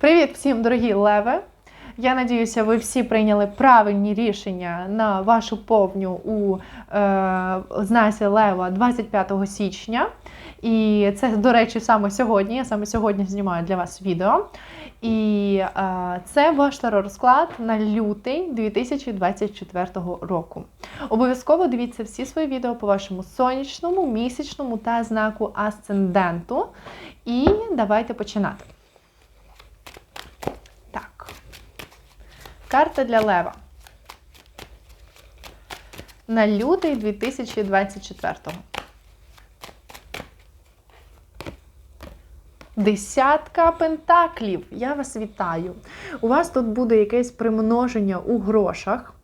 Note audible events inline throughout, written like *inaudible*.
Привіт всім, дорогі леви! Я надіюся, ви всі прийняли правильні рішення на вашу повню у е, знасі Лева 25 січня. І це, до речі, саме сьогодні. Я саме сьогодні знімаю для вас відео. І е, це ваш теророзклад на лютий 2024 року. Обов'язково дивіться всі свої відео по вашому сонячному, місячному та знаку асценденту. І давайте починати. Так. Карта для Лева. На лютий 2024. Десятка пентаклів. Я вас вітаю. У вас тут буде якесь примноження у грошах.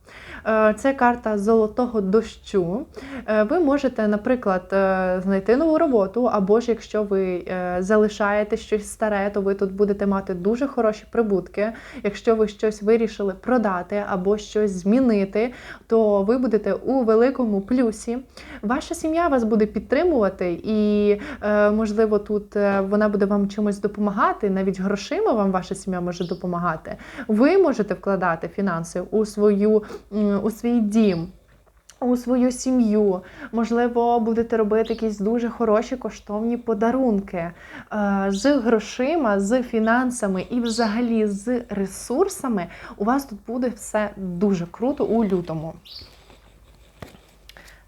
Е, Це карта золотого дощу. Е, Ви можете, наприклад, е, знайти нову роботу, або ж якщо ви залишаєте щось старе, то ви тут будете мати дуже хороші прибутки. Якщо ви щось вирішили продати або щось змінити, то ви будете у великому плюсі. Ваша сім'я вас буде підтримувати, і, можливо, тут вона буде вам чимось допомагати, навіть грошима вам ваша сім'я може допомагати. Ви можете вкладати фінанси у свою у свій дім. У свою сім'ю, можливо, будете робити якісь дуже хороші коштовні подарунки е, з грошима, з фінансами і взагалі з ресурсами. У вас тут буде все дуже круто у лютому.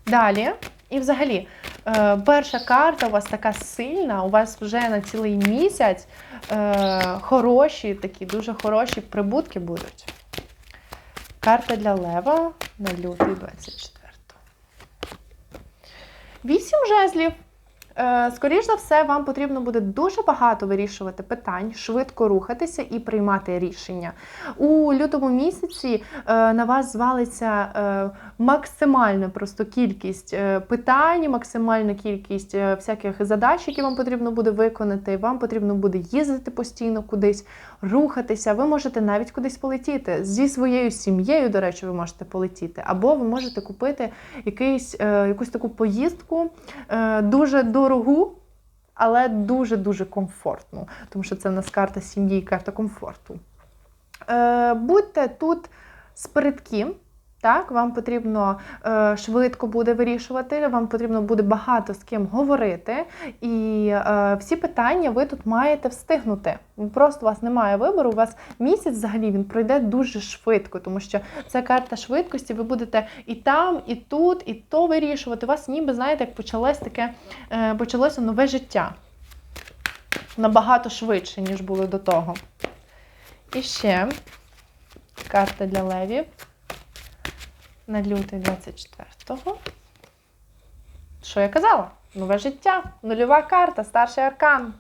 Далі, і взагалі, е, перша карта у вас така сильна, у вас вже на цілий місяць е, хороші, такі дуже хороші прибутки будуть. Карта для Лева на лютий 24. Вісім жезлів. Е, Скоріш за все, вам потрібно буде дуже багато вирішувати питань, швидко рухатися і приймати рішення. У лютому місяці е, на вас звалиться е, максимальна просто кількість питань, максимальна кількість всяких задач, які вам потрібно буде виконати. Вам потрібно буде їздити постійно кудись, рухатися. Ви можете навіть кудись полетіти. Зі своєю сім'єю, до речі, ви можете полетіти, або ви можете купити якийсь, е, якусь таку поїздку е, дуже дорогу. Але дуже-дуже комфортну, тому що це в нас карта сім'ї і карта комфорту. Е, будьте тут спередки, так, вам потрібно е, швидко буде вирішувати, вам потрібно буде багато з ким говорити, і е, всі питання ви тут маєте встигнути. Просто у вас немає вибору, у вас місяць взагалі він пройде дуже швидко, тому що це карта швидкості. Ви будете і там, і тут, і то вирішувати. У вас ніби знаєте, як почалось таке, е, почалося нове життя набагато швидше, ніж було до того. І ще карта для левів на лютий 24-го. Що я казала? Нове життя, нульова карта, старший аркан.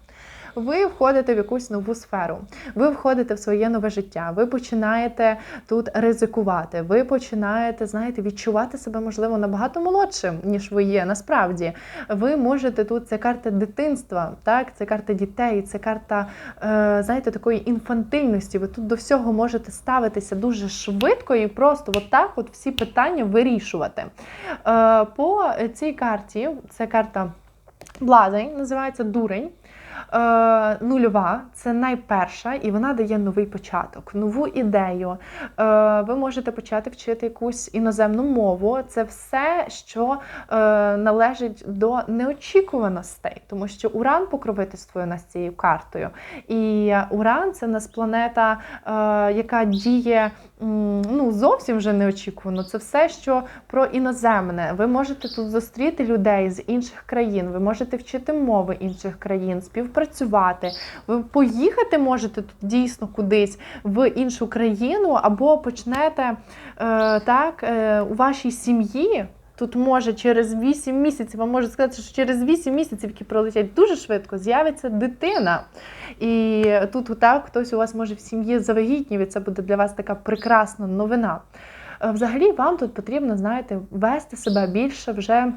Ви входите в якусь нову сферу, ви входите в своє нове життя, ви починаєте тут ризикувати, ви починаєте, знаєте, відчувати себе, можливо, набагато молодшим, ніж ви є. Насправді, ви можете тут це карта дитинства, так, це карта дітей, це карта, е, знаєте, такої інфантильності. Ви тут до всього можете ставитися дуже швидко і просто отак от всі питання вирішувати. Е, по цій карті, це карта Блазень, називається дурень. Е, нульова це найперша, і вона дає новий початок, нову ідею. Е, ви можете почати вчити якусь іноземну мову. Це все, що е, належить до неочікуваностей, тому що Уран покровительствує нас цією картою. І Уран це нас планета, е, яка діє ну, зовсім вже неочікувано. Це все, що про іноземне. Ви можете тут зустріти людей з інших країн, ви можете вчити мови інших країн, співпрацювати. Ви поїхати можете тут дійсно кудись в іншу країну, або почнете е, так е, у вашій сім'ї. Тут може через 8 місяців, вам можу сказати, що через 8 місяців, які пролетять дуже швидко, з'явиться дитина. І тут так хтось у вас може в сім'ї завагітнів, і це буде для вас така прекрасна новина. Е, Взагалі, вам тут потрібно, знаєте, вести себе більше вже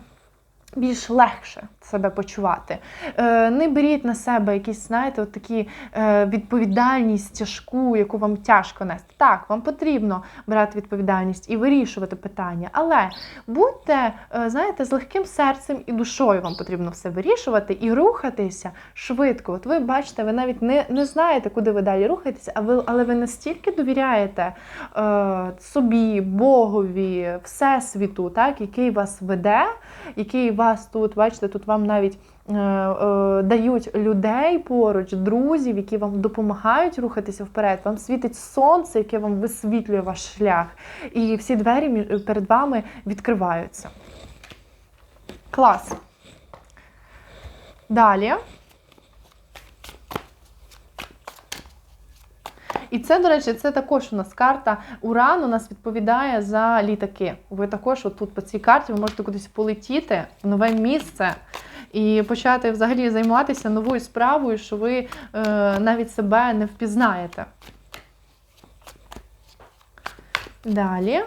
більш легше себе почувати. Е, не беріть на себе якісь, знаєте, от такі е, відповідальність тяжку, яку вам тяжко нести. Так, вам потрібно брати відповідальність і вирішувати питання, але будьте, е, знаєте, з легким серцем і душою вам потрібно все вирішувати і рухатися швидко. От ви бачите, ви навіть не, не знаєте, куди ви далі рухаєтеся, але ви настільки довіряєте е, собі, Богові, Всесвіту, так, який вас веде, який вас тут, бачите, тут вам навіть е, е, дають людей поруч, друзів, які вам допомагають рухатися вперед. Вам світить сонце, яке вам висвітлює ваш шлях, і всі двері перед вами відкриваються. Клас. Далі. І це, до речі, це також у нас карта Уран у нас відповідає за літаки. Ви також отут по цій карті ви можете кудись полетіти в нове місце і почати взагалі займатися новою справою, що ви е, навіть себе не впізнаєте. Далі.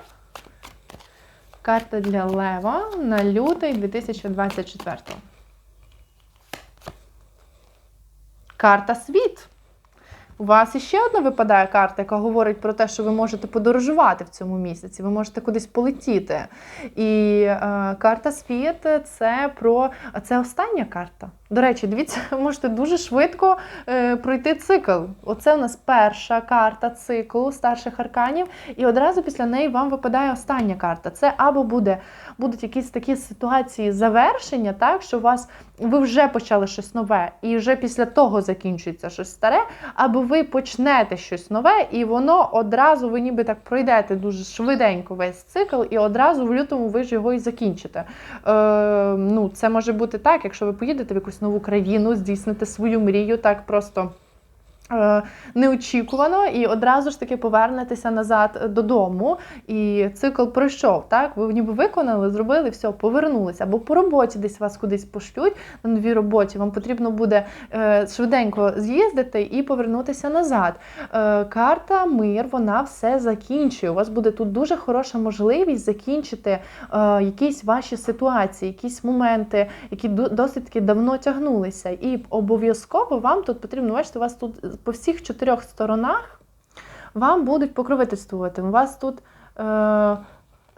Карта для Лева на лютий 2024. Карта світ. У вас іще одна випадає карта, яка говорить про те, що ви можете подорожувати в цьому місяці, ви можете кудись полетіти. І е, карта світ це про це остання карта. До речі, дивіться, *laughs* можете дуже швидко е, пройти цикл. Оце у нас перша карта циклу старших арканів, і одразу після неї вам випадає остання карта. Це або буде, будуть якісь такі ситуації завершення, так що у вас ви вже почали щось нове, і вже після того закінчується щось старе, або ви почнете щось нове, і воно одразу ви ніби так пройдете дуже швиденько весь цикл, і одразу в лютому ви ж його і закінчите. Е, ну, це може бути так, якщо ви поїдете в якусь нову країну, здійснити свою мрію так просто. Е, Неочікувано і одразу ж таки повернетеся назад додому, і цикл пройшов. Так, ви ніби виконали, зробили все, повернулися. Або по роботі десь вас кудись пошлють на новій роботі. Вам потрібно буде е, швиденько з'їздити і повернутися назад. Е, карта мир, вона все закінчує. У вас буде тут дуже хороша можливість закінчити якісь ваші ситуації, якісь моменти, які до- досить таки давно тягнулися. І обов'язково вам тут потрібно бачите, у вас тут по всіх чотирьох сторонах вам будуть покровительствувати. У вас тут. Е,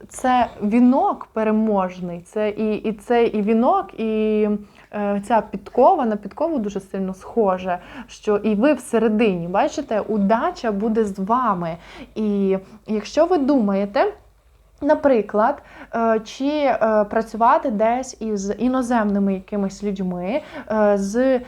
це вінок переможний, це і, і це і вінок, і е, ця підкова на підкову дуже сильно схоже. Що і ви всередині, бачите, удача буде з вами. І якщо ви думаєте. Наприклад, е, чи е, працювати десь із іноземними якимись людьми, е, з,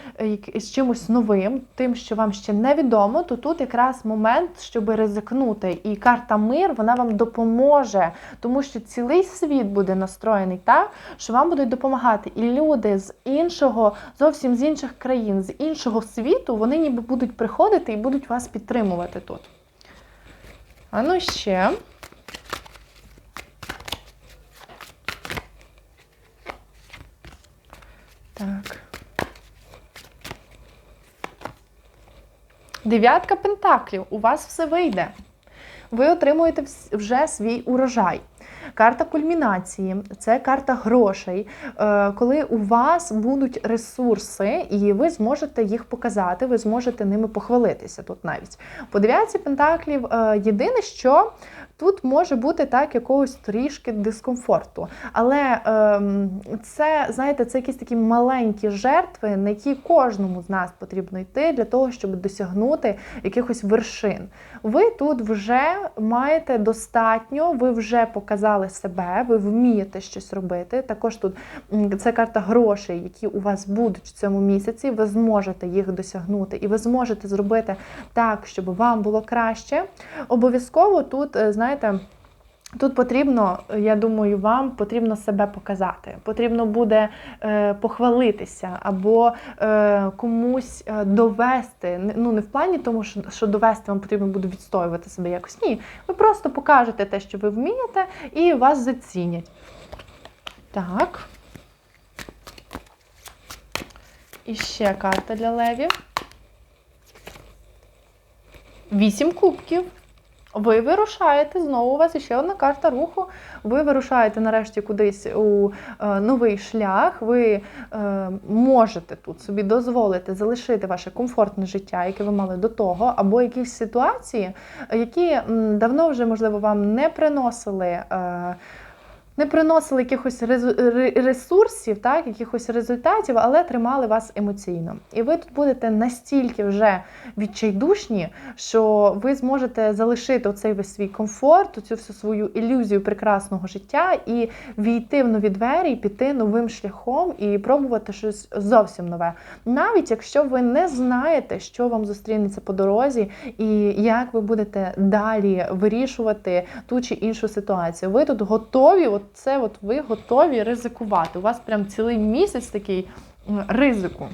з чимось новим, тим, що вам ще невідомо, то тут якраз момент, щоб ризикнути. І карта мир вона вам допоможе, тому що цілий світ буде настроєний так, що вам будуть допомагати. І люди з іншого, зовсім з інших країн, з іншого світу, вони ніби будуть приходити і будуть вас підтримувати тут. А ну ще. Так. Дев'ятка пентаклів. У вас все вийде. Ви отримуєте вже свій урожай. Карта кульмінації це карта грошей, е, коли у вас будуть ресурси, і ви зможете їх показати, ви зможете ними похвалитися тут навіть. По дев'ятці пентаклів е, єдине, що тут може бути так якогось трішки дискомфорту. Але ем, це, знаєте, це якісь такі маленькі жертви, на які кожному з нас потрібно йти для того, щоб досягнути якихось вершин. Ви тут вже маєте достатньо, ви вже показали себе, ви вмієте щось робити. Також тут це карта грошей, які у вас будуть в цьому місяці. Ви зможете їх досягнути, і ви зможете зробити так, щоб вам було краще. Обов'язково тут, е, знаєте. Тут потрібно, я думаю, вам потрібно себе показати. Потрібно буде е, похвалитися або е, комусь е, довести. Ну не в плані тому, що, що довести вам потрібно буде відстоювати себе якось. Ні, ви просто покажете те, що ви вмієте, і вас зацінять. Так. І ще карта для левів. Вісім кубків. Ви вирушаєте знову. У вас ще одна карта руху. Ви вирушаєте нарешті кудись у е, новий шлях. Ви е, можете тут собі дозволити залишити ваше комфортне життя, яке ви мали до того, або якісь ситуації, які давно вже можливо вам не приносили. Не приносили якихось ресурсів, так, якихось результатів, але тримали вас емоційно. І ви тут будете настільки вже відчайдушні, що ви зможете залишити оцей весь свій комфорт, цю всю свою ілюзію прекрасного життя і війти в нові двері, і піти новим шляхом і пробувати щось зовсім нове. Навіть якщо ви не знаєте, що вам зустрінеться по дорозі, і як ви будете далі вирішувати ту чи іншу ситуацію. Ви тут готові, от це от ви готові ризикувати. У вас прям цілий місяць такий ризику.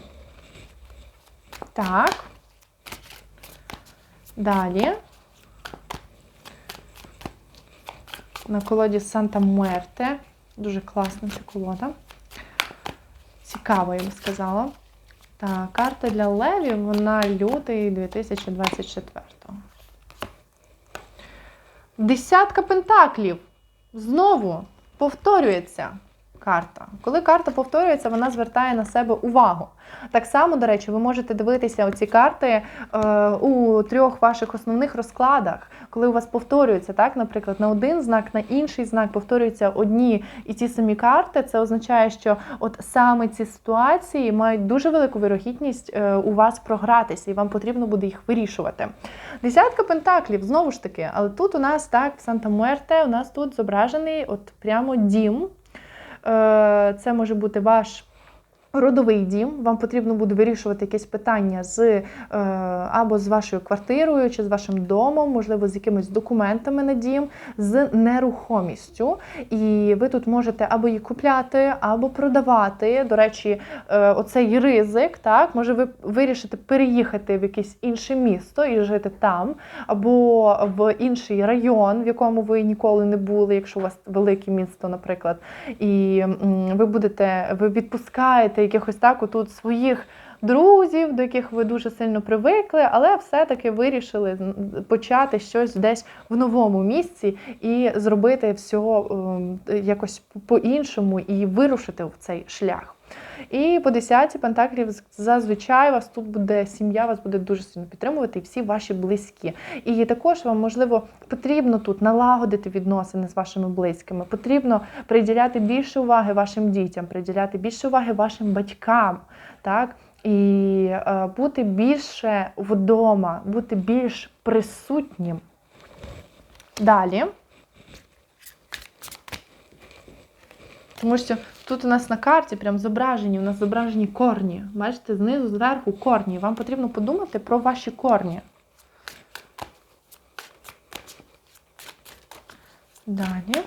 Так. Далі. На колоді Санта Муерте. Дуже класна ця колода. Цікаво, я би сказала. Так, карта для левів, вона лютий 2024. Десятка пентаклів. Знову повторюється карта. Коли карта повторюється, вона звертає на себе увагу. Так само, до речі, ви можете дивитися ці карти е, у трьох ваших основних розкладах, коли у вас повторюється, так, наприклад, на один знак, на інший знак повторюються одні і ті самі карти. Це означає, що от саме ці ситуації мають дуже велику вирогідність е, у вас програтися, і вам потрібно буде їх вирішувати. Десятка пентаклів, знову ж таки, але тут у нас так, в Санта Муерте, у нас тут зображений от прямо дім. Е, Це може бути ваш. Родовий дім, вам потрібно буде вирішувати якесь питання з е, або з вашою квартирою, чи з вашим домом, можливо, з якимись документами на дім, з нерухомістю. І ви тут можете або її купляти, або продавати. До речі, е, оцей ризик, так, може ви вирішите переїхати в якесь інше місто і жити там, або в інший район, в якому ви ніколи не були, якщо у вас велике місто, наприклад. І ви будете, ви відпускаєте якихось так отут своїх друзів, до яких ви дуже сильно привикли, але все-таки вирішили почати щось десь в новому місці і зробити все ем, якось по-іншому і вирушити в цей шлях. І по десятці пентаклів зазвичай вас тут буде сім'я, вас буде дуже сильно підтримувати, і всі ваші близькі. І також вам, можливо, потрібно тут налагодити відносини з вашими близькими. Потрібно приділяти більше уваги вашим дітям, приділяти більше уваги вашим батькам. Так? І е, бути більше вдома, бути більш присутнім. Далі. Тому що тут у нас на карті прям зображені, у нас зображені корні. Бачите, знизу, зверху корні. Вам потрібно подумати про ваші корні. Далі.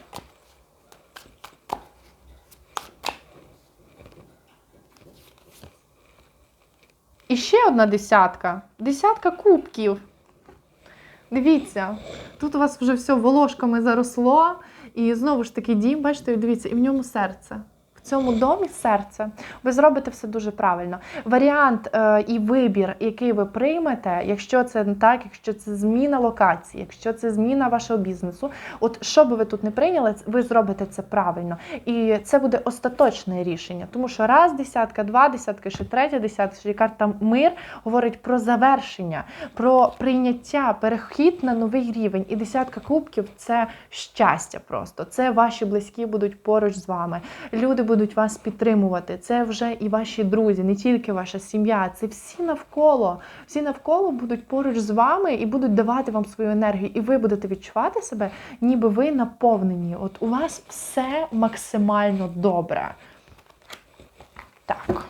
Ще одна десятка. Десятка кубків. Дивіться, тут у вас вже все волошками заросло. І знову ж таки дім, бачите, дивіться, і в ньому серце. Цьому домі серце. Ви зробите все дуже правильно. Варіант е, і вибір, який ви приймете, якщо це не так, якщо це зміна локації, якщо це зміна вашого бізнесу, от що би ви тут не прийняли, ви зробите це правильно. І це буде остаточне рішення. Тому що раз десятка, два десятка, ще третя десятка, ще карта мир говорить про завершення, про прийняття, перехід на новий рівень. І десятка кубків це щастя просто. Це ваші близькі будуть поруч з вами. Люди будуть вас підтримувати. Це вже і ваші друзі, не тільки ваша сім'я, це всі навколо. Всі навколо будуть поруч з вами і будуть давати вам свою енергію. І ви будете відчувати себе, ніби ви наповнені. От у вас все максимально добре. Так.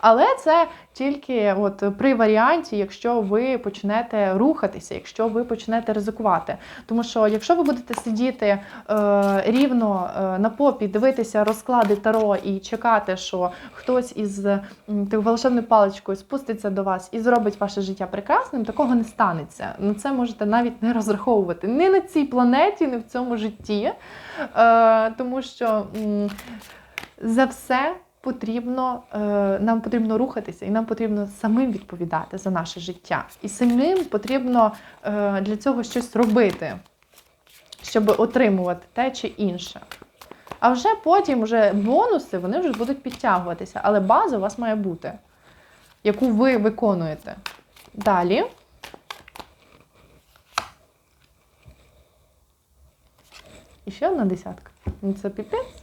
Але це тільки от при варіанті, якщо ви почнете рухатися, якщо ви почнете ризикувати. Тому що якщо ви будете сидіти е, рівно е, на попі, дивитися розклади таро і чекати, що хтось із тих волшебною паличкою спуститься до вас і зробить ваше життя прекрасним, такого не станеться. На це можете навіть не розраховувати. Не на цій планеті, не в цьому житті. Е, тому що м, за все потрібно, е, нам потрібно рухатися, і нам потрібно самим відповідати за наше життя. І самим потрібно е, для цього щось робити, щоб отримувати те чи інше. А вже потім вже бонуси вони вже будуть підтягуватися, але база у вас має бути, яку ви виконуєте. Далі. І ще одна десятка. Ну це піпець.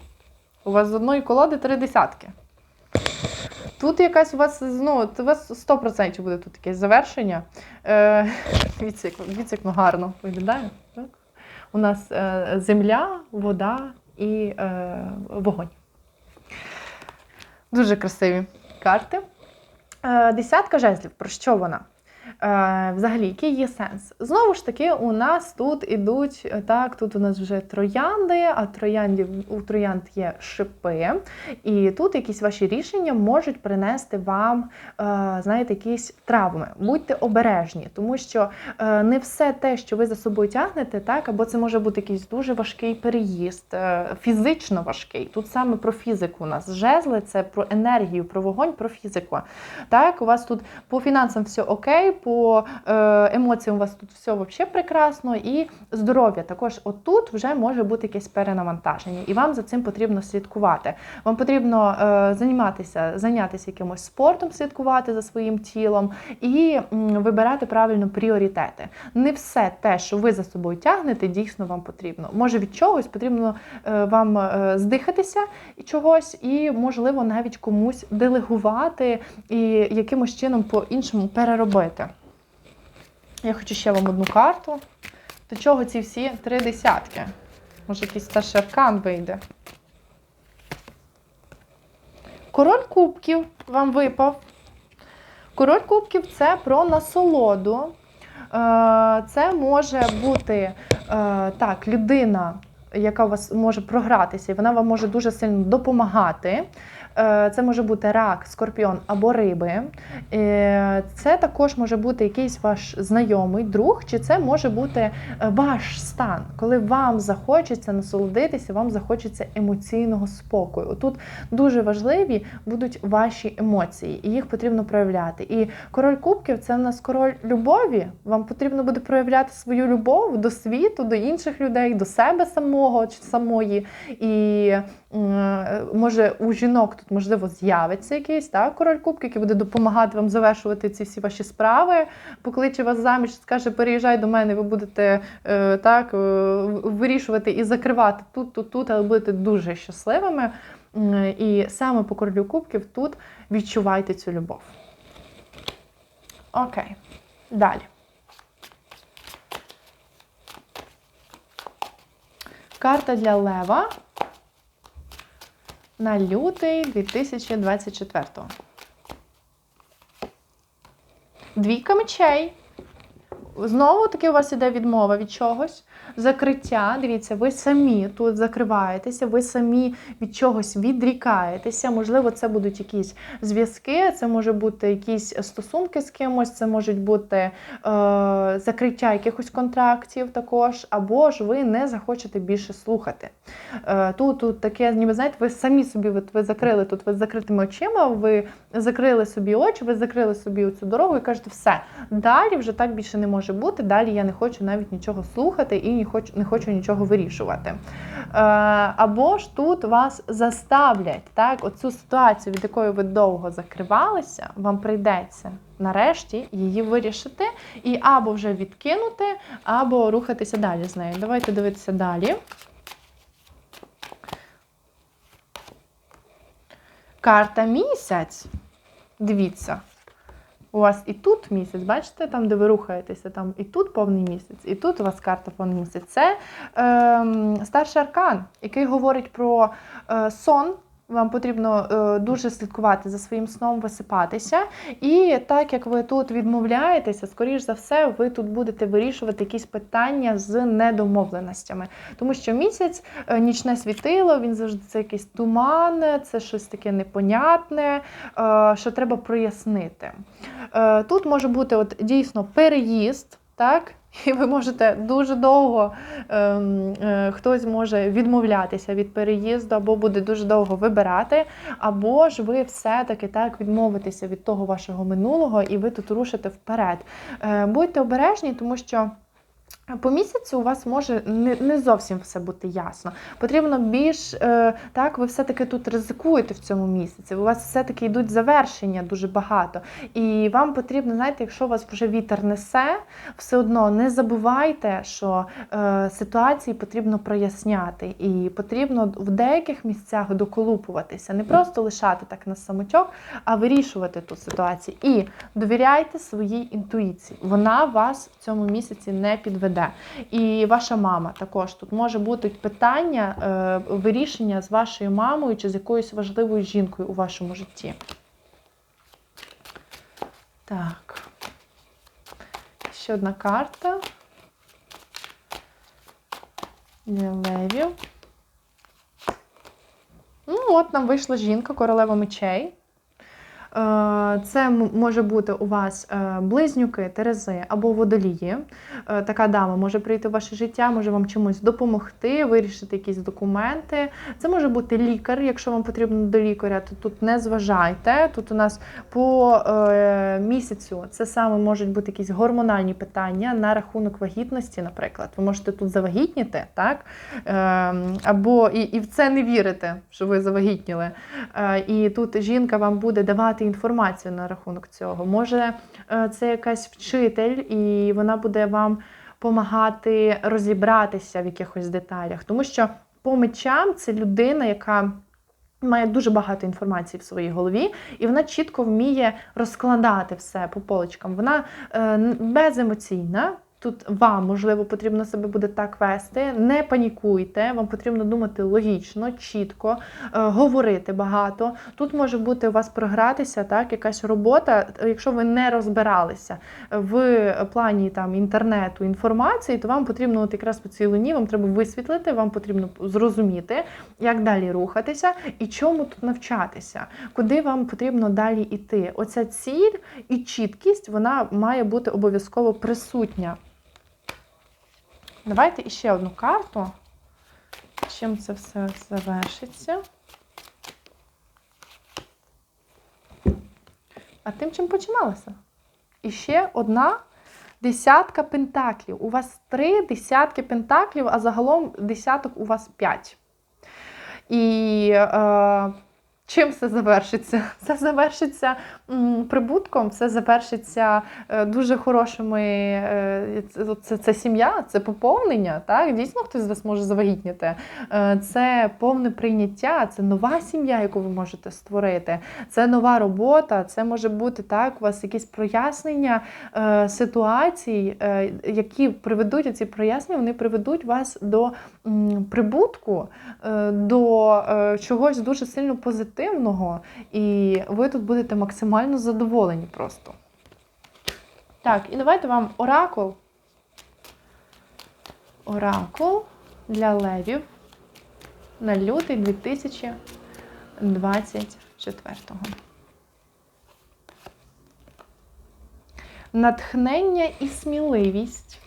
У вас з одної колоди три десятки. Тут якась у вас, ну, у вас 100% буде тут якесь завершення. Е, *laughs* дивіться, як- гарно виглядає. Так? У нас е, земля, вода і е, вогонь. Дуже красиві карти. Е, десятка жезлів. Про що вона? Е, взагалі, який є сенс? Знову ж таки, у нас тут ідуть е, так, тут у нас вже троянди, а трояндів, у троянд є шипи. І тут якісь ваші рішення можуть принести вам, е, знаєте, якісь травми. Будьте обережні, тому що не все те, що ви за собою тягнете, так, або це може бути якийсь дуже важкий переїзд, фізично важкий. Тут саме про фізику у нас жезли, це про енергію, про вогонь, про фізику. Так, у вас тут по фінансам все окей, по е, емоціям у вас тут все взагалі прекрасно, і здоров'я також отут вже може бути якесь перенавантаження, і вам за цим потрібно слідкувати. Вам потрібно е, займатися, зайнятися якимось спортом, слідкувати за своїм тілом і вибирати правильно пріоритети. Не все те, що ви за собою тягнете, дійсно вам потрібно. Може від чогось потрібно е, вам здихатися і чогось, і можливо навіть комусь делегувати і якимось чином по-іншому переробити. Я хочу ще вам одну карту. До чого ці всі три десятки? Може, якийсь старший аркан вийде. Король кубків вам випав. Король кубків це про насолоду. Е, Це може бути е, так, людина, яка у вас може програтися, і вона вам може дуже сильно допомагати. Е, Це може бути рак, скорпіон або риби. Е, Це також може бути якийсь ваш знайомий друг, чи це може бути е, ваш стан, коли вам захочеться насолодитися, вам захочеться емоційного спокою. Тут дуже важливі будуть ваші емоції, і їх потрібно проявляти. І король кубків це в нас король любові. Вам потрібно буде проявляти свою любов до світу, до інших людей, до себе самого чи самої. І може у жінок тут можливо з'явиться якийсь так, король кубків, який буде допомагати вам завершувати ці всі ваші справи. Покличе вас заміж, скаже, переїжджай до мене, ви будете е, так е, вирішувати і закривати тут, тут, тут, але будете дуже щасливими. І саме по королю кубків тут відчувайте цю любов. Окей, далі. Карта для Лева на лютий 2024. Двійка мечей. Знову таки у вас іде відмова від чогось. Закриття. Дивіться, ви самі тут закриваєтеся, ви самі від чогось відрікаєтеся. Можливо, це будуть якісь зв'язки, це може бути якісь стосунки з кимось, це можуть бути е, закриття якихось контрактів також, або ж ви не захочете більше слухати. Е, тут, тут таке, ніби знаєте, ви самі собі от, ви закрили тут ви закритими очима, ви закрили собі очі, ви закрили собі цю дорогу і кажете, все, далі вже так більше не може бути. Далі я не хочу навіть нічого слухати і хочу, не хочу нічого вирішувати. Е, або ж тут вас заставлять, так, оцю ситуацію, від якої ви довго закривалися, вам прийдеться. Нарешті її вирішити і або вже відкинути, або рухатися далі з нею. Давайте дивитися далі. Карта місяць. Дивіться. У вас і тут місяць, бачите, там, де ви рухаєтеся, там і тут повний місяць, і тут у вас карта повний місяць. Це е, старший аркан, який говорить про е, сон. Вам потрібно е, дуже слідкувати за своїм сном, висипатися. І так як ви тут відмовляєтеся, скоріш за все, ви тут будете вирішувати якісь питання з недомовленостями. Тому що місяць, е, нічне світило, він завжди це якийсь туман, це щось таке непонятне, е, що треба прояснити. Тут може бути от дійсно переїзд, так? І ви можете дуже довго ем, е, хтось може відмовлятися від переїзду, або буде дуже довго вибирати, або ж ви все-таки так відмовитеся від того вашого минулого, і ви тут рушите вперед. Е, будьте обережні, тому що. По місяцю у вас може не, не зовсім все бути ясно. Потрібно більш е, так, ви все-таки тут ризикуєте в цьому місяці. У вас все-таки йдуть завершення дуже багато. І вам потрібно, знаєте, якщо вас вже вітер несе, все одно не забувайте, що е, ситуації потрібно проясняти, і потрібно в деяких місцях доколупуватися, не просто лишати так на самочок, а вирішувати ту ситуацію. І довіряйте своїй інтуїції. Вона вас в цьому місяці не підведе. І ваша мама також тут може бути питання е, вирішення з вашою мамою чи з якоюсь важливою жінкою у вашому житті. Так. Ще одна карта. Для левів. Ну, от нам вийшла жінка, королева мечей. Е, Це може бути у вас е, близнюки, терези або водолії. Е, Така дама може прийти в ваше життя, може вам чимось допомогти, вирішити якісь документи. Це може бути лікар, якщо вам потрібно до лікаря, то тут не зважайте. Тут у нас по місяцю це саме можуть бути якісь гормональні питання на рахунок вагітності, наприклад. Ви можете тут завагітніти, так? Або і, і в це не вірите, що ви завагітніли. І тут жінка вам буде давати інформацію на рахунок цього. Може, е, це якась вчитель, і вона буде вам допомагати розібратися в якихось деталях. Тому що по мечам це людина, яка. Має дуже багато інформації в своїй голові, і вона чітко вміє розкладати все по полочкам. Вона е, беземоційна. Тут вам, можливо, потрібно себе буде так вести. Не панікуйте, вам потрібно думати логічно, чітко, е, говорити багато. Тут може бути у вас програтися так, якась робота, якщо ви не розбиралися в плані там інтернету інформації, то вам потрібно от якраз по цій луні, вам треба висвітлити, вам потрібно зрозуміти, як далі рухатися і чому тут навчатися, куди вам потрібно далі йти. Оця ціль і чіткість вона має бути обов'язково присутня. Давайте іще одну карту. Чим це все завершиться? А тим, чим починалося? І ще одна десятка пентаклів. У вас три десятки пентаклів, а загалом десяток у вас п'ять. І е, чим це завершиться? *laughs* Це завершиться прибутком, це завершиться е, дуже хорошими. Це, це, це сім'я, це поповнення. Так? Дійсно, хтось з вас може завагітніти. Е, це повне прийняття, це нова сім'я, яку ви можете створити. Це нова робота, це може бути так, у вас якісь прояснення е, ситуацій, які приведуть ці прояснення, вони приведуть вас до прибутку, до чогось дуже сильно позитивного, і ви тут будете максимально задоволені просто. Так, і давайте вам оракул. Оракул для левів на лютий 2024-го. Натхнення і сміливість.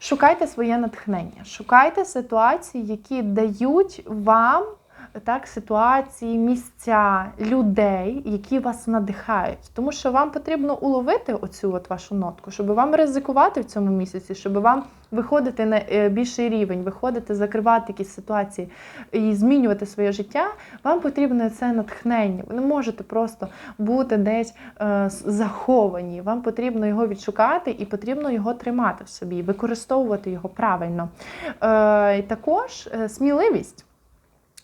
Шукайте своє натхнення, шукайте ситуації, які дають вам так, ситуації, місця, людей, які вас надихають. Тому що вам потрібно уловити оцю от вашу нотку, щоб вам ризикувати в цьому місяці, щоб вам виходити на е, більший рівень, виходити, закривати якісь ситуації і змінювати своє життя. Вам потрібне це натхнення. Ви не можете просто бути десь е, заховані. Вам потрібно його відшукати і потрібно його тримати в собі, використовувати його правильно. Е, також е, сміливість.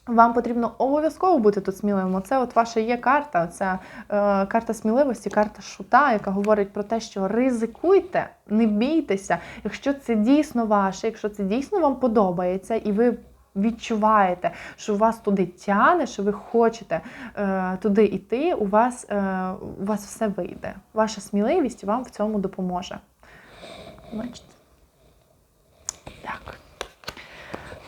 Вам потрібно обов'язково бути тут сміливим. Оце от ваша є карта, ця е, карта сміливості, карта шута, яка говорить про те, що ризикуйте, не бійтеся, якщо це дійсно ваше, якщо це дійсно вам подобається, і ви відчуваєте, що вас туди тяне, що ви хочете е, туди йти, у вас, е, у вас все вийде. Ваша сміливість вам в цьому допоможе. Бачите? Так.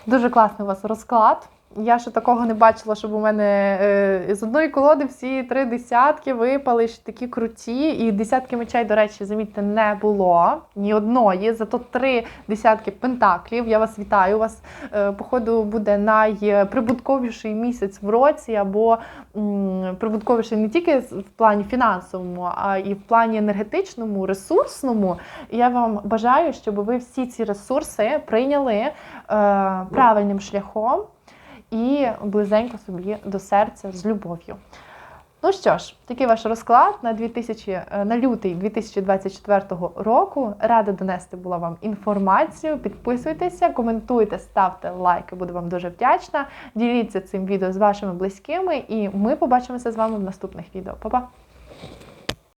Дуже класний у вас розклад. Я ще такого не бачила, щоб у мене е, з одної колоди всі три десятки випали ще такі круті. І десятки мечей, до речі, замітьте, не було ні одної. Зато три десятки пентаклів. Я вас вітаю. У вас, е, походу, буде найприбутковіший місяць в році, або м, прибутковіший не тільки в плані фінансовому, а і в плані енергетичному, ресурсному. І я вам бажаю, щоб ви всі ці ресурси прийняли е, правильним шляхом і близенько собі до серця з любов'ю. Ну що ж, такий ваш розклад на 2000, е, на лютий 2024 року. Рада донести була вам інформацію. Підписуйтеся, коментуйте, ставте лайки, буду вам дуже вдячна. Діліться цим відео з вашими близькими, і ми побачимося з вами в наступних відео. Па-па!